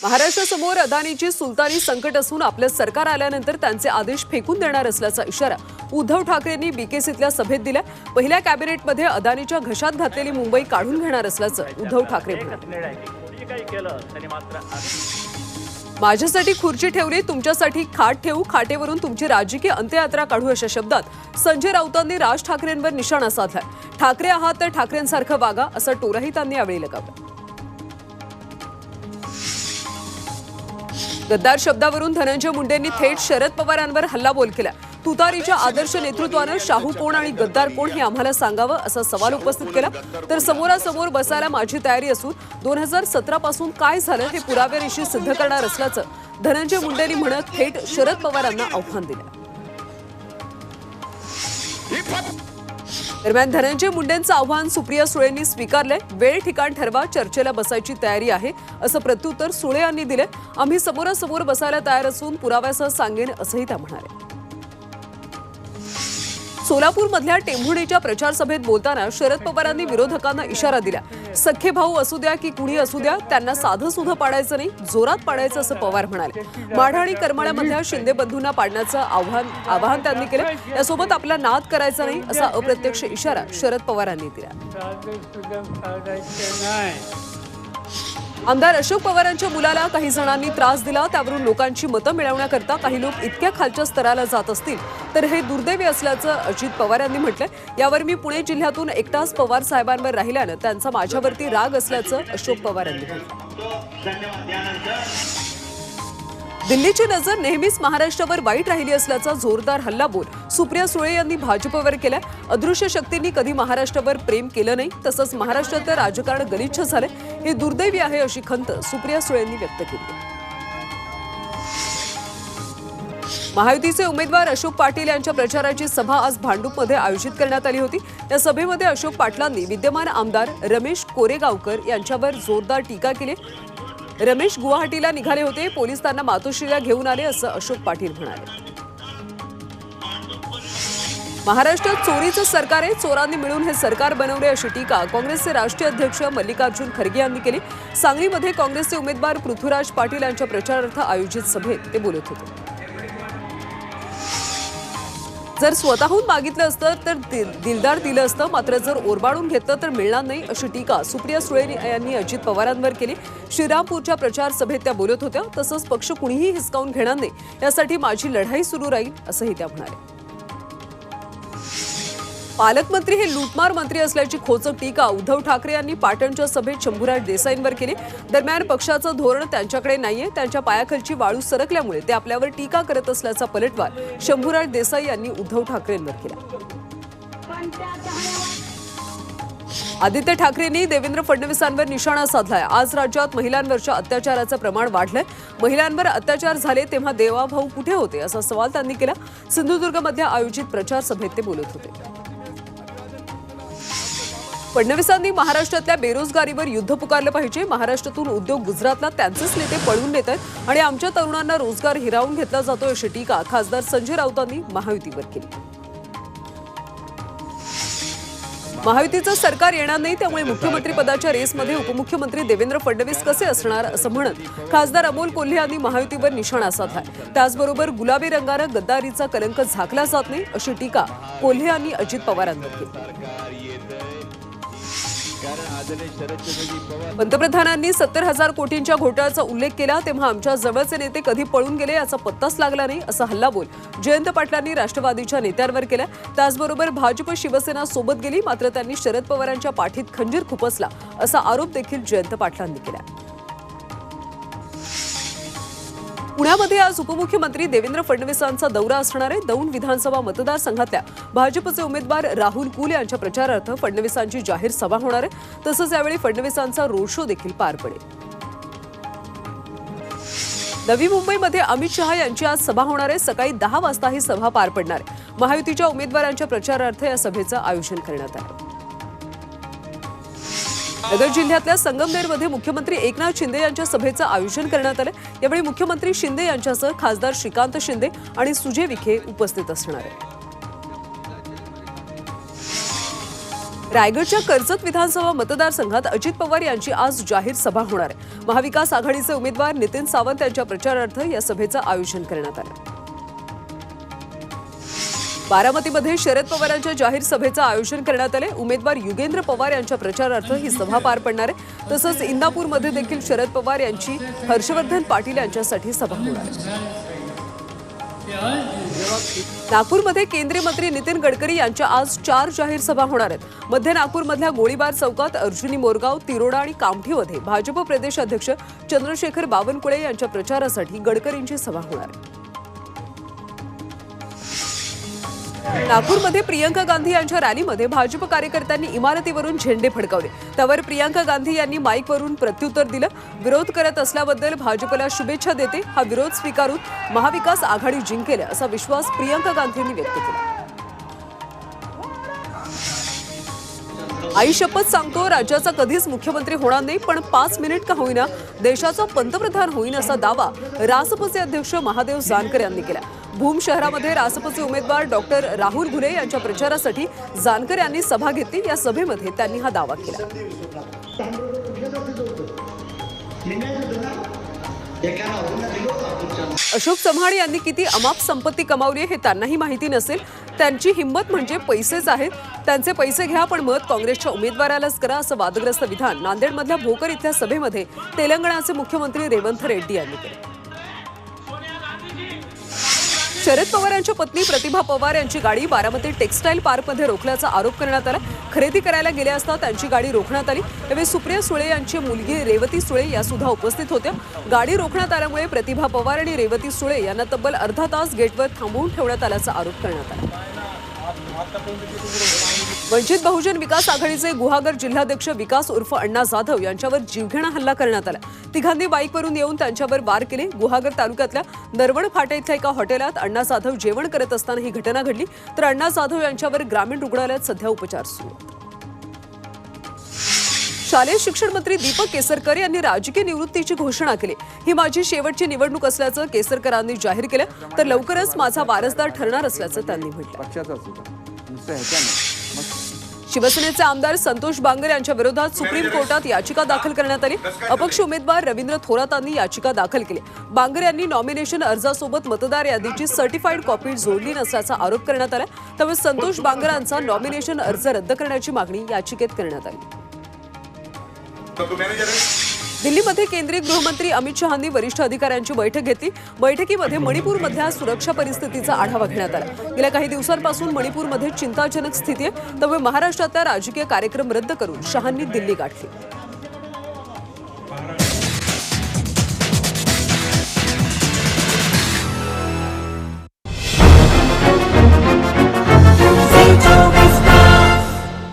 महाराष्ट्रासमोर अदानीची सुलतानी संकट असून आपलं सरकार आल्यानंतर त्यांचे आदेश फेकून देणार असल्याचा इशारा उद्धव ठाकरेंनी बीकेसीतल्या सभेत दिला पहिल्या कॅबिनेटमध्ये अदानीच्या घशात घातलेली मुंबई काढून घेणार असल्याचं उद्धव ठाकरे माझ्यासाठी खुर्ची ठेवली तुमच्यासाठी खाट ठेवू खाटेवरून तुमची राजकीय अंत्ययात्रा काढू अशा शब्दात संजय राऊतांनी राज ठाकरेंवर निशाणा साधला ठाकरे आहात तर ठाकरेंसारखं वागा असा टोराही त्यांनी यावेळी लगावला. गद्दार शब्दावरून धनंजय मुंडेंनी थेट शरद पवारांवर हल्लाबोल केला. तुतारीच्या आदर्श नेतृत्वानं शाहू कोण आणि गद्दार कोण हे आम्हाला सांगावं असा सवाल उपस्थित केला. तर समोरासमोर बसायला माझी तयारी असून दोन हजार सतरा पासून काय झालं हे पुराव्यानिशी सिद्ध करणार असल्याचं धनंजय मुंडेंनी म्हणत थेट शरद पवारांना आव्हान दिलं. दरम्यान धनंजय मुंडेंचं आव्हान सुप्रिया सुळेंनी स्वीकारलंय. वेळ ठिकाण ठरवा चर्चेला बसायची तयारी आहे असं प्रत्युत्तर सुळे यांनी दिलंय. आम्ही समोरासमोर बसायला तयार असून पुराव्यासह सांगेन असंही त्या म्हणाले सोलापूरमधल्या टेंभुणीच्या प्रचार सभेत बोलताना शरद पवारांनी विरोधकांना इशारा दिला. सख्खे भाऊ असू द्या की कुणी असू द्या त्यांना साधं सुद्धा पाडायचं नाही जोरात पाडायचं असं पवार म्हणाले. माढा आणि करमाळ्यामधल्या शिंदे बंधूंना पाडण्याचं आव्हान आवाहन त्यांनी केलं. यासोबत आपला नाद करायचा नाही असा अप्रत्यक्ष इशारा शरद पवारांनी दिला. आमदार अशोक पवारांच्या मुलाला काही जणांनी त्रास दिला. त्यावरून लोकांची मतं मिळवण्याकरता काही लोक इतक्या खालच्या स्तराला जात असतील. तर हे दुर्दैवी असल्याचं अजित पवार यांनी म्हटलंय. यावर मी पुणे जिल्ह्यातून एकटाच पवार साहेबांवर राहिल्यानं त्यांचा माझ्यावरती राग असल्याचं अशोक पवार यांनी म्हटलं दिल्लीची नजर नेहमीच महाराष्ट्रावर वाईट राहिली असल्याचा जोरदार हल्लाबोल सुप्रिया सुळे यांनी भाजपवर केलाय. अदृश्य शक्तींनी कधी महाराष्ट्रावर प्रेम केलं नाही. तसंच महाराष्ट्रातलं राजकारण गलिच्छ झालंय. हे दुर्दैवी आहे अशी खंत सुप्रिया सुळेंनी व्यक्त केली महायुतीचे उमेदवार अशोक पाटील यांच्या प्रचाराची सभा आज भांडूपमध्ये आयोजित करण्यात आली होती. या सभेमध्ये अशोक पाटलांनी विद्यमान आमदार रमेश कोरेगावकर यांच्यावर जोरदार टीका केली. रमेश गुवाहाटीला निघाले होते पोलीस त्यांना मातोश्रीला घेऊन आले असं अशोक पाटील म्हणाले. महाराष्ट्रात चोरीचं सरकार आहे चोरांनी मिळून हे सरकार बनवले अशी टीका काँग्रेसचे राष्ट्रीय अध्यक्ष मल्लिकार्जुन खरगे यांनी केली. सांगलीमध्ये काँग्रेसचे उमेदवार पृथ्वीराज पाटील यांच्या प्रचारार्थ आयोजित सभेत ते बोलत होते. जर स्वतःहून मागितलं असतं तर दिल- दिलदार दिलं असतं. मात्र जर ओरबाडून घेतलं तर मिळणार नाही अशी टीका सुप्रिया सुळे यांनी अजित पवारांवर केली. श्रीरामपूरच्या प्रचार सभेत त्या बोलत होत्या तसंच पक्ष कुणीही हिसकावून घेणार नाही. यासाठी माझी लढाई सुरू राहील असंही त्या म्हणाल्या. पालकमंत्री हे लूटमार मंत्री असल्याची खोचक टीका उद्धव ठाकरे यांनी पाटणच्या सभेत शंभूराज देसाईंवर केली. दरम्यान पक्षाचं धोरण त्यांच्याकडे नाहीये त्यांच्या पायाखालची वाळू सरकल्यामुळे ते आपल्यावर टीका करत असल्याचा पलटवार शंभूराज देसाई यांनी उद्धव ठाकरेंवर केला. आदित्य ठाकरेंनी देवेंद्र फडणवीसांवर निशाणा साधलाय. आज राज्यात महिलांवरच्या अत्याचाराचं प्रमाण वाढलंय. महिलांवर अत्याचार झाले तेव्हा देवाभाऊ कुठे होते असा सवाल त्यांनी केला. सिंधुदुर्गमध्ये आयोजित प्रचार सभेत ते बोलत होते. फडणवीसांनी महाराष्ट्रातल्या बेरोजगारीवर युद्ध पुकारलं पाहिजे. महाराष्ट्रातून उद्योग गुजरातला त्यांचेच नेते पळून नेत आहेत आणि आमच्या तरुणांना रोजगार हिरावून घेतला जातोय अशी टीका खासदार संजय राऊतांनी महायुतीवर केली. महायुतीचं सरकार येणार नाही त्यामुळे मुख्यमंत्री पदाच्या रेसमध्ये उपमुख्यमंत्री देवेंद्र फडणवीस कसे असणार असं म्हणत खासदार अमोल कोल्हे यांनी महायुतीवर निशाणा साधलाय. त्याचबरोबर गुलाबी रंगानं गद्दारीचा कलंक झाकला जात नाही अशी टीका कोल्हे यांनी अजित पवारांवर केली. पंतप्रधानांनी सत्तर हजार कोटींच्या घोटाळ्याचा उल्लेख केला तेव्हा आमच्या जवळचे नेते कधी पळून गेले याचा पत्ताच लागला नाही असा हल्लाबोल जयंत पाटलांनी राष्ट्रवादीच्या नेत्यांवर केला. त्याचबरोबर भाजप शिवसेना सोबत गेली मात्र त्यांनी शरद पवारांच्या पाठीत खंजीर खुपसला असा आरोप देखील जयंत पाटलांनी केला. पुण्यामध्ये आज उपमुख्यमंत्री देवेंद्र फडणवीसांचा दौरा असणार आहे. दौंड विधानसभा मतदारसंघातल्या भाजपचे उमेदवार राहुल कुल यांच्या प्रचारार्थ फडणवीसांची जाहीर सभा होणार आहे. तसंच यावेळी फडणवीसांचा रोड शो देखील पार पडेल. नवी मुंबईमध्ये अमित शहा यांची आज सभा होणार आहे. सकाळी दहा वाजता ही सभा पार पडणार आहे. महायुतीच्या उमेदवारांच्या प्रचारार्थ या सभेचं आयोजन करण्यात आलं. आहे. नगर जिल्ह्यातल्या संगमनेरमध्ये मुख्यमंत्री एकनाथ शिंदे यांच्या सभेचं आयोजन करण्यात आलं. यावेळी मुख्यमंत्री शिंदे यांच्यासह खासदार श्रीकांत शिंदे आणि सुजय विखे उपस्थित असणार आहेत. रायगडच्या कर्जत विधानसभा मतदारसंघात अजित पवार यांची आज जाहीर सभा होणार आहे. महाविकास आघाडीचे उमेदवार नितीन सावंत यांच्या प्रचारार्थ या सभेचं आयोजन करण्यात आलं. बारामतीमध्ये शरद पवारांच्या जाहीर सभेचं आयोजन करण्यात आले उमेदवार युगेंद्र पवार यांच्या प्रचारार्थ ही सभा पार पडणार आहे. तसंच इंदापूरमध्ये देखील शरद पवार यांची हर्षवर्धन पाटील यांच्यासाठी सभा होणार नागपूरमध्ये केंद्रीय मंत्री नितीन गडकरी यांच्या आज चार जाहीर सभा होणार आहेत. मध्य नागपूरमधल्या गोळीबार चौकात अर्जुनी मोरगाव तिरोडा आणि कामठीमध्ये भाजप प्रदेश अध्यक्ष चंद्रशेखर बावनकुळे यांच्या प्रचारासाठी गडकरींची सभा होणार आहे. नागपूरमध्ये प्रियंका गांधी यांच्या रॅलीमध्ये भाजप कार्यकर्त्यांनी इमारतीवरून झेंडे फडकावले. त्यावर प्रियंका गांधी यांनी माईकवरून प्रत्युत्तर दिलं. विरोध करत असल्याबद्दल भाजपला शुभेच्छा देते. हा विरोध स्वीकारून महाविकास आघाडी जिंकेल असा विश्वास प्रियंका गांधींनी व्यक्त केला. आई शपथ सांगतो राज्याचा कधीच मुख्यमंत्री होणार नाही पण पाच मिनिट का होईना देशाचा पंतप्रधान होईन असा दावा रासपचे अध्यक्ष महादेव जानकर यांनी केला. भूम शहरामध्ये रासपचे उमेदवार डॉक्टर राहुल घुले यांच्या प्रचारासाठी जानकर यांनी सभा घेतली. या सभेमध्ये त्यांनी हा दावा केला. अशोक चव्हाण यांनी किती अमाप संपत्ती कमावली आहे हे त्यांनाही माहिती नसेल. त्यांची हिंमत म्हणजे पैसेच आहेत. त्यांचे पैसे घ्या पण मत काँग्रेसच्या उमेदवारालाच करा असं वादग्रस्त विधान नांदेडमधल्या भोकर इथल्या सभेमध्ये तेलंगणाचे मुख्यमंत्री रेवंत रेड्डी यांनी केलं. शरद पवार यांच्या पत्नी प्रतिभा पवार यांची गाडी बारामती टेक्स्टाईल पार्कमध्ये रोखल्याचा आरोप करण्यात आला. खरेदी करायला गेले असता त्यांची गाडी रोखण्यात आली. त्यावेळी सुप्रिया सुळे यांची मुलगी रेवती सुळे या सुद्धा उपस्थित होत्या. गाडी रोखण्यात आल्यामुळे प्रतिभा पवार आणि रेवती सुळे यांना तब्बल अर्धा तास गेटवर थांबवून ठेवण्यात आल्याचा आरोप करण्यात आला. वंचित बहुजन विकास आघाडीचे गुहागर जिल्हाध्यक्ष विकास उर्फ अण्णा जाधव यांच्यावर जीवघेणा हल्ला करण्यात आला. तिघांनी बाईकवरून येऊन त्यांच्यावर वार केले. गुहागर तालुक्यातल्या नरवण फाटे इथल्या एका हॉटेलात अण्णा जाधव जेवण करत असताना ही घटना घडली. तर अण्णा जाधव यांच्यावर ग्रामीण रुग्णालयात सध्या उपचार सुरू. शालेय शिक्षण मंत्री दीपक केसरकर यांनी राजकीय निवृत्तीची घोषणा केली. ही माझी शेवटची निवडणूक असल्याचं केसरकरांनी जाहीर केलं. तर लवकरच माझा वारसदार ठरणार असल्याचं त्यांनी म्हटलं. शिवसेनेचे आमदार संतोष बांगर यांच्या विरोधात सुप्रीम कोर्टात याचिका दाखल करण्यात आली. अपक्ष उमेदवार रवींद्र थोरातांनी याचिका दाखल केली. बांगर यांनी नॉमिनेशन अर्जासोबत मतदार यादीची सर्टिफाईड कॉपी जोडली नसल्याचा आरोप करण्यात आला. त्यामुळे संतोष बांगरांचा नॉमिनेशन अर्ज रद्द करण्याची मागणी याचिकेत करण्यात आली. दिल्लीमध्ये केंद्रीय गृहमंत्री अमित शहानी वरिष्ठ अधिकाऱ्यांची बैठक घेतली. बैठकीमध्ये मणिपूरमधल्या सुरक्षा परिस्थितीचा आढावा घेण्यात आला. गेल्या काही दिवसांपासून मणिपूरमध्ये चिंताजनक स्थिती आहे. त्यामुळे महाराष्ट्रातला राजकीय कार्यक्रम रद्द करून शहांनी दिल्ली गाठली.